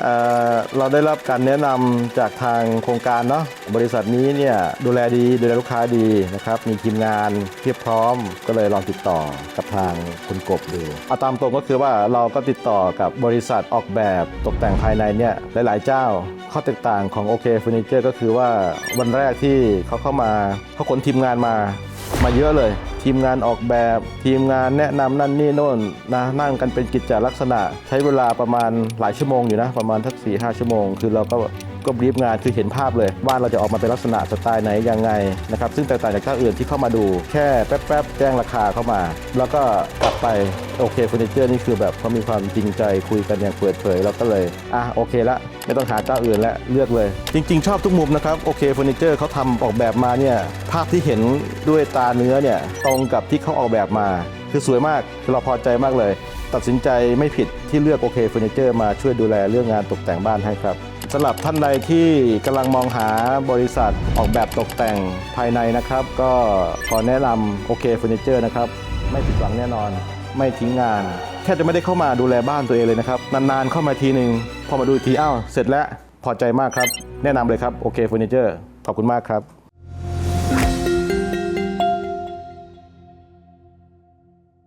เเราได้รับการแนะนำจากทางโครงการเนาะบริษัทนี้เนี่ยดูแลดีดูแลลูกค้าดีนะครับมีทีมงานเพียบพร้อม ก็เลยลองติดต่อกับทางคุณกบดูเอาตามตรงก็คือว่าเราก็ติดต่อกับบริษัทออกแบบตกแต่งภายในเนี่ยหลาย ๆ เจ้า ข้อแตกต่างของโอเคเฟอร์นิเจอร์ก็คือว่าวันแรกที่เขาเข้ามาเขาขนทีมงานมามาเยอะเลยทีมงานออกแบบ ทีมงานแนะนำนั่นนี่โน่นนะนั่งกันเป็นกิจจลักษณะ ใช้เวลาประมาณหลายชั่วโมงอยู่นะประมาณทักสี่ห้าชั่วโมง คือเราก็ก็บรีฟงานคือเห็นภาพเลยว่าเราจะออกมาเป็นลักษณะสไตล์ไหนยังไงนะครับซึ่งแตกต่างจากเจ้าอื่นที่เข้ามาดู แค่แป๊บๆแจ้งราคาเข้ามา แล้วก็กลับไปโอเคเฟอร์นิเจอร์นี่คือแบบเขามีความจริงใจคุยกันอย่างเปิดเผยเราก็เลยอะโอเคละไม่ต้องหาเจ้าอื่นแล้วเลือกเลย จริง ๆ ชอบทุกมุมนะครับโอเคเฟอร์นิเจอร์เขาทำออกแบบมาเนี่ยภาพที่เห็นด้วยตาเนื้อเนี่ยตรงกับที่เขาออกแบบมา คือสวยมากคือเราพอใจมากเลย ตัดสินใจไม่ผิดที่เลือกโอเคเฟอร์นิเจอร์มาช่วยดูแลเรื่องงานตกแต่งบ้านให้ครับสำหรับท่านใดที่กำลังมองหาบริษัทออกแบบตกแต่งภายในนะครับ ก็ขอแนะนำโอเคเฟอร์นิเจอร์นะครับไม่ผิดหวังแน่นอน ไม่ทิ้งงานแค่จะไม่ได้เข้ามาดูแลบ้านตัวเองเลยนะครับ นานๆเข้ามาทีหนึ่งพอมาดูทีอ้าวเสร็จแล้วพอใจมากครับ แนะนำเลยครับโอเคเฟอร์นิเจอร์ขอบคุณมากครับ